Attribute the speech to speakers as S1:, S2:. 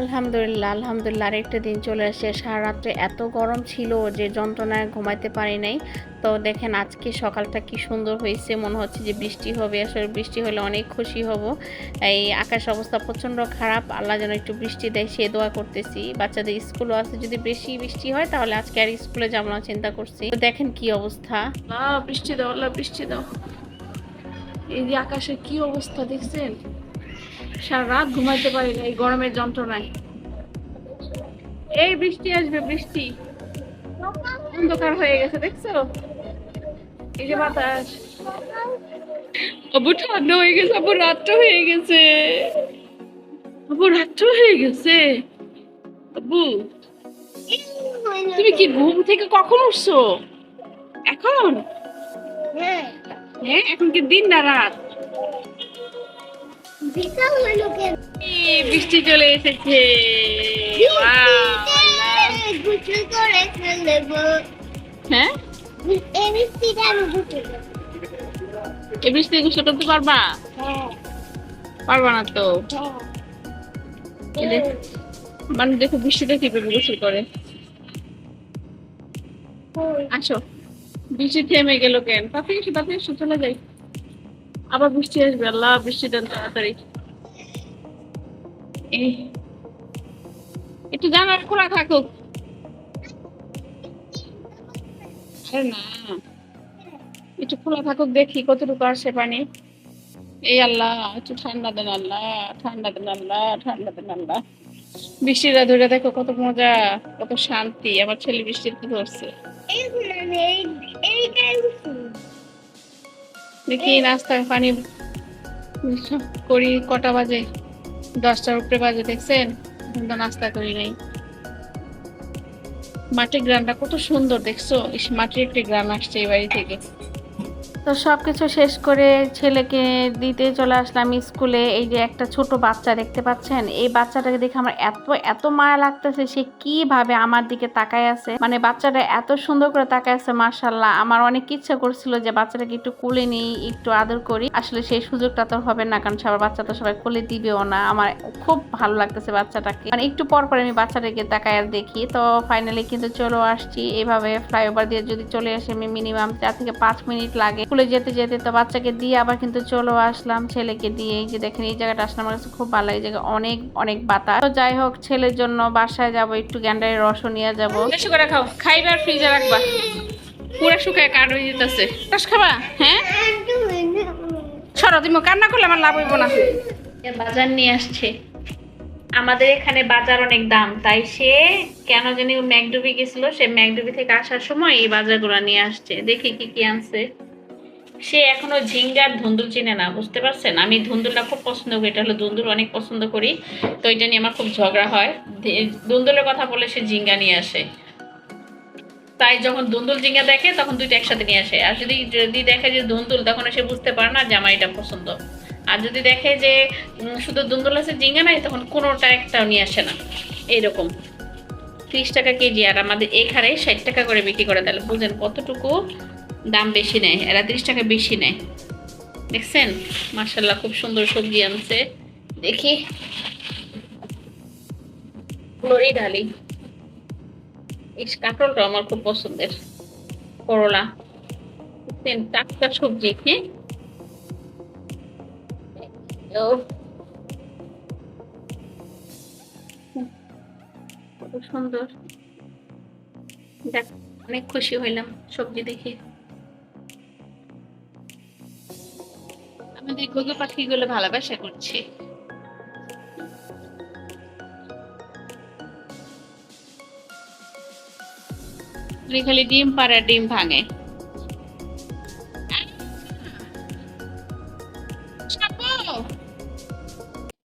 S1: আলহামদুলিল্লাহ আলহামদুলিল্লাহ, আরেকটা দিন চলে আসছে। সারা রাত্রে এত গরম ছিল যে যন্ত্রণায় ঘুমাইতে পারি নাই। তো দেখেন আজকে সকালটা কি সুন্দর হয়েছে, মনে হচ্ছে যে বৃষ্টি হবে। আসলে বৃষ্টি হলে অনেক খুশি হব। এই আকাশ অবস্থা প্রচণ্ড খারাপ। আল্লাহ যেন একটু বৃষ্টি দেয়, সে দোয়া করতেছি। বাচ্চাদের স্কুলও আছে, যদি বেশি বৃষ্টি হয় তাহলে আজকে আর স্কুলে যাব না, চিন্তা করছি। তো দেখেন কি অবস্থা।
S2: বৃষ্টি দাও, আল্লাহ, বৃষ্টি দাও। এই যে আকাশে কি অবস্থা দেখছেন? সারা রাত ঘুমাইতে পারি না এই গরমের যন্ত্রণায়। এই বৃষ্টি আসবে বৃষ্টি। অন্ধকার হয়ে গেছে দেখছ? এই যে বাতাস। আবু ঠান্ডা হয়ে গেছে আবু হয়ে গেছে। আবু রাত্র হয়ে গেছে। আবু তুমি কি ঘুম থেকে কখন উঠছো? এখন? হ্যাঁ এখন কি দিন না রাত?
S3: বিকাল হলো কেন?
S2: বৃষ্টি চলে এসেছে।
S3: করে
S2: হ্যাঁ?
S3: এই বৃষ্টিটা আমি গুছল
S2: এই বৃষ্টি গোসল করতে পারবা?
S3: হ্যাঁ।
S2: পারবা না তো।
S3: হ্যাঁ।
S2: মানে দেখো বৃষ্টিটা কীভাবে গোসল করে। আসো। বৃষ্টি থেমে গেল কেন? তাতে এসো তাতে এসো চলে যাই। আবার বৃষ্টি আসবে আল্লাহ বৃষ্টি দেন তাড়াতাড়ি একটু জানালা খোলা থাকুক না একটু খোলা থাকুক দেখি কতটুকু আসে পানি এই আল্লাহ একটু ঠান্ডা দেন আল্লাহ ঠান্ডা দেন আল্লাহ ঠান্ডা দেন আল্লাহ বৃষ্টিটা ধরে দেখো কত মজা কত শান্তি আমার ছেলে বৃষ্টিতে ধরছে দেখি রাস্তায় পানি করি, কটা বাজে? দশটার উপরে বাজে, দেখছেন? নাস্তা করি নাই। মাটির গ্রানটা কত সুন্দর, দেখছ? মাটির একটি গ্রান আসছে এই বাড়ি থেকে।
S1: তো সব কিছু শেষ করে ছেলেকে দিতে চলে আসলাম স্কুলে। এই যে একটা ছোট বাচ্চা দেখতে পাচ্ছেন, এই বাচ্চাটাকে দেখে আমার এত এত মায়া লাগতেছে সে কীভাবে আমার দিকে তাকায় আছে। মানে বাচ্চাটা এত সুন্দর করে তাকায় আছে মার্শাল্লাহ আমার অনেক ইচ্ছা করছিল যে বাচ্চাটাকে একটু কোলে নিই, একটু আদর করি। আসলে সেই সুযোগটা তো হবে না, কারণ সবার বাচ্চা তো সবাই কোলে দিবেও না। আমার খুব ভালো লাগতেছে বাচ্চাটাকে। মানে একটু পর পর আমি বাচ্চাটাকে তাকায় দেখি। তো ফাইনালি কিন্তু চলে আসছি। এভাবে ফ্লাইওভার দিয়ে যদি চলে আসি, আমি মিনিমাম চার থেকে পাঁচ মিনিট লাগে। স্কুলে যেতে যেতে তো বাচ্চাকে দিয়ে আবার কিন্তু চলে আসলাম ছেলেকে দিয়ে। এই যে দেখেন এই জায়গাটা আসলে আমার কাছে খুব ভালো লাগে। এই জায়গা অনেক অনেক বাতাস। তো যাই হোক ছেলের জন্য বাসায় যাব একটু গ্যান্ডারের রসও নিয়ে যাব।
S2: বেশি করে খাও। খাইবার ফ্রিজে রাখবা। পুরা শুকায় কাঠ হয়ে যেতেছে। রস খাবা? হ্যাঁ? সরো তুমি কান্না করলে আমার লাভ হইব না।
S1: বাজার নিয়ে আসছে। আমাদের এখানে বাজার অনেক দাম। তাই সে কেন জানি ম্যাকডুবি গেছিল সে ম্যাকডুবি থেকে আসার সময় এই বাজারগুলো নিয়ে আসছে। দেখি কি কি আনছে। সে এখনও ঝিঙ্গার ধুন্দুল চিনে না, বুঝতে পারছেন? আমি ধুন্দুলটা খুব পছন্দ করি, এটা হলো ধুন্দুল অনেক পছন্দ করি, তো এটা নিয়ে আমার খুব ঝগড়া হয়। ধুন্দুলের কথা বলে সে ঝিঙ্গা নিয়ে আসে। তাই যখন ধুন্দুল ঝিঙ্গা দেখে, তখন দুইটা একসাথে নিয়ে আসে। আর যদি যদি দেখে যে ধুন্দুল, তখন সে বুঝতে পারে না যে আমার এটা পছন্দ। আর যদি দেখে যে শুধু দুন্দুল আছে, ঝিঙ্গা নাই, তখন কোনোটা একটাও নিয়ে আসে না। এইরকম। ত্রিশ টাকা কেজি, আর আমাদের এখানে ষাট টাকা করে বিক্রি করে, তাহলে বুঝেন কতটুকু দাম বেশি নেয়, এরা ত্রিশ টাকা বেশি নেয়। দেখছেন? মার্শাল্লাহ খুব সুন্দর সবজি আনছে। দেখি। লরি ঢালি এই কাঁকরোলটা আমার খুব পছন্দের। করলা। দেখছেন, টাটকা সবজি হ্যাঁ কত সুন্দর। দেখ, অনেক খুশি হইলাম সবজি দেখে। আমাদের ঘুঘু পাখিগুলো ভালোবাসা করছে। খালি ডিম পাড়া ডিম ভাঙে।